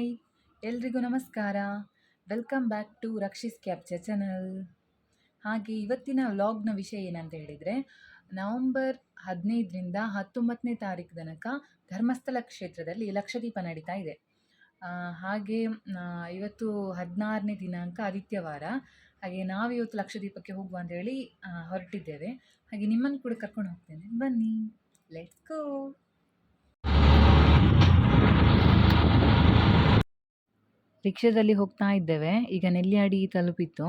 Hi, ಎಲ್ರಿಗೂ ನಮಸ್ಕಾರ. Welcome back to Rakshis capture channel. ಹಾಗೆ ಇವತ್ತಿನ ವ್ಲಾಗ್ನ ವಿಷಯ ಏನಂತ ಹೇಳಿದರೆ, ನವಂಬರ್ ಹದಿನೈದರಿಂದ ಹತ್ತೊಂಬತ್ತನೇ ತಾರೀಕು ತನಕ ಧರ್ಮಸ್ಥಳ ಕ್ಷೇತ್ರದಲ್ಲಿ ಲಕ್ಷದೀಪ ನಡೀತಾ ಇದೆ. ಹಾಗೆ ಇವತ್ತು ಹದಿನಾರನೇ ದಿನಾಂಕ ಆದಿತ್ಯವಾರ. ಹಾಗೆ ನಾವಿವತ್ತು ಲಕ್ಷದೀಪಕ್ಕೆ ಹೋಗುವ ಅಂತ ಹೇಳಿ ಹೊರಟಿದ್ದೇವೆ. ಹಾಗೆ ನಿಮ್ಮನ್ನು ಕೂಡ ಕರ್ಕೊಂಡು ಹೋಗ್ತೇನೆ. ಬನ್ನಿ. ಲೆಟ್ಸ್ ಗೋ ರಿಕ್ಷಾದಲ್ಲಿ ಹೋಗ್ತಾ ಇದ್ದೇವೆ. ಈಗ ನೆಲ್ಲಿಯಾಡಿ ತಲುಪಿತ್ತು.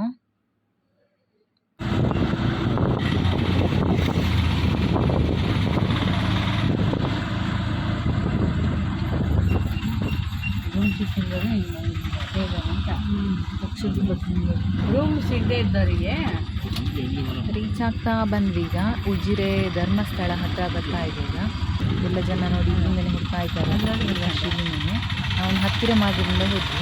ರೂಮ್ ಸಿಗದೆ ಇದ್ದವರಿಗೆ ರೀಚ್ ಆಗ್ತಾ ಬಂದ್ವಿ ಈಗ ಉಜಿರೆ ಧರ್ಮಸ್ಥಳ ಹತ್ರ ಬರ್ತಾ ಇದೆ ಈಗ ಎಲ್ಲ ಜನ ನೋಡಿ ಹಿಂದೆ ಹುಡ್ತಾ ಇದ್ದಾರೆ. ಶಿವನೇ ನಾವು ಹತ್ತಿರ ಮಾರ್ಗದಿಂದ ಹೋದ್ವಿ.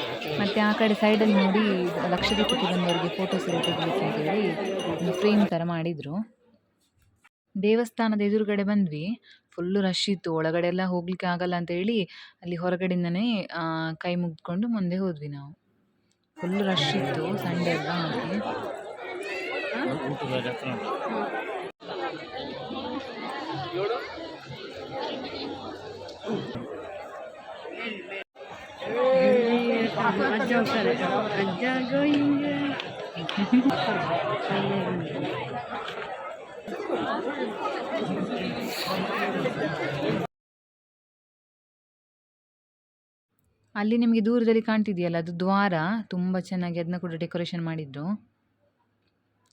ಮತ್ತೆ ಆ ಕಡೆ ಸೈಡಲ್ಲಿ ನೋಡಿ ಲಕ್ಷದೀಪಕ್ಕೆ ಬಂದವರಿಗೆ ಫೋಟೋಸ್ ಎಲ್ಲ ತೆಗಿಲಿಕ್ಕೆ ಅಂತ ಹೇಳಿ ಒಂದು ಫ್ರೇಮ್ ಥರ ಮಾಡಿದರು. ದೇವಸ್ಥಾನದ ಎದುರುಗಡೆ ಬಂದ್ವಿ. ಫುಲ್ಲು ರಶ್ ಇತ್ತು. ಒಳಗಡೆ ಎಲ್ಲ ಹೋಗ್ಲಿಕ್ಕೆ ಆಗಲ್ಲ ಅಂತ ಹೇಳಿ ಅಲ್ಲಿ ಹೊರಗಡೆಯಿಂದನೇ ಕೈ ಮುಗಿದ್ಕೊಂಡು ಮುಂದೆ ಹೋದ್ವಿ ನಾವು. ಫುಲ್ ರಶ್ ಇತ್ತು. ಸಂಡೆ ಎಲ್ಲ ಹಾಗೆ. ಅಲ್ಲಿ ನಿಮಗೆ ದೂರದಲ್ಲಿ ಕಾಣ್ತಿದೆಯಲ್ಲ, ಅದು ದ್ವಾರ, ತುಂಬ ಚೆನ್ನಾಗಿ ಅದನ್ನ ಕೂಡ ಡೆಕೋರೇಷನ್ ಮಾಡಿದ್ರು.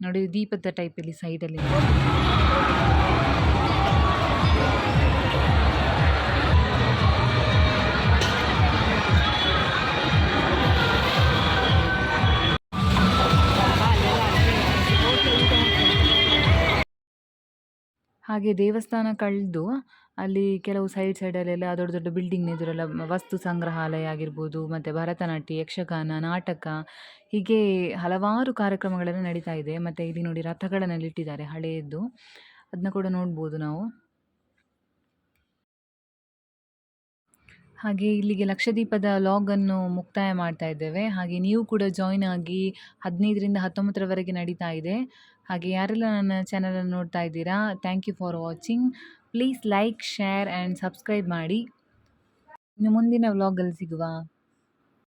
ನೋಡಿ ದೀಪದ ಟೈಪಲ್ಲಿ ಸೈಡಲ್ಲಿ ಹಾಗೆ ದೇವಸ್ಥಾನ ಕಳೆದು ಅಲ್ಲಿ ಕೆಲವು ಸೈಡ್ ಸೈಡಲ್ಲೆಲ್ಲ ದೊಡ್ಡ ದೊಡ್ಡ ಬಿಲ್ಡಿಂಗ್ ಎದುರೆಲ್ಲ ವಸ್ತು ಸಂಗ್ರಹಾಲಯ ಆಗಿರ್ಬೋದು, ಮತ್ತು ಭರತನಾಟ್ಯ, ಯಕ್ಷಗಾನ, ನಾಟಕ ಹೀಗೆ ಹಲವಾರು ಕಾರ್ಯಕ್ರಮಗಳೆಲ್ಲ ನಡೀತಾ ಇದೆ. ಮತ್ತು ಇಲ್ಲಿ ನೋಡಿ ರಥಗಳನ್ನೆಲ್ಲ ಇಟ್ಟಿದ್ದಾರೆ ಹಳೆಯದ್ದು. ಅದನ್ನ ಕೂಡ ನೋಡ್ಬೋದು ನಾವು. ಹಾಗೆ ಇಲ್ಲಿಗೆ ಲಕ್ಷದೀಪದ ಲಾಗನ್ನು ಮುಕ್ತಾಯ ಮಾಡ್ತಾ ಇದ್ದೇವೆ. ಹಾಗೆ ನೀವು ಕೂಡ ಜಾಯ್ನ್ ಆಗಿ ಹದಿನೈದರಿಂದ ಹತ್ತೊಂಬತ್ತರವರೆಗೆ ನಡೀತಾ ಇದೆ. ಹಾಗೆ ಯಾರೆಲ್ಲ ನನ್ನ ಚಾನಲನ್ನು ನೋಡ್ತಾ ಇದ್ದೀರಾ thank you for watching please like share and subscribe ಮಾಡಿ. ಇನ್ನು ಮುಂದಿನ ವ್ಲಾಗಲ್ಲಿ ಸಿಗುವ.